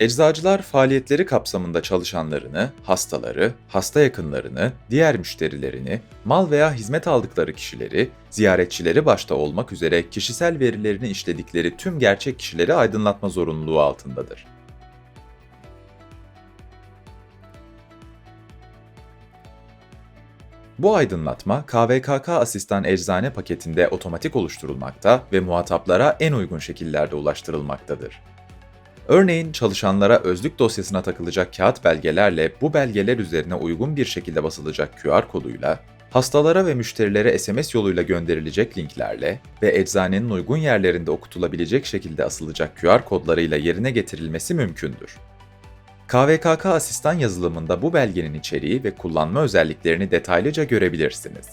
Eczacılar faaliyetleri kapsamında çalışanlarını, hastaları, hasta yakınlarını, diğer müşterilerini, mal veya hizmet aldıkları kişileri, ziyaretçileri başta olmak üzere kişisel verilerini işledikleri tüm gerçek kişileri aydınlatma zorunluluğu altındadır. Bu aydınlatma KVKK Asistan Eczane paketinde otomatik oluşturulmakta ve muhataplara en uygun şekillerde ulaştırılmaktadır. Örneğin çalışanlara özlük dosyasına takılacak kağıt belgelerle bu belgeler üzerine uygun bir şekilde basılacak QR koduyla, hastalara ve müşterilere SMS yoluyla gönderilecek linklerle ve eczanenin uygun yerlerinde okutulabilecek şekilde asılacak QR kodlarıyla yerine getirilmesi mümkündür. KVKK Asistan yazılımında bu belgenin içeriği ve kullanma özelliklerini detaylıca görebilirsiniz.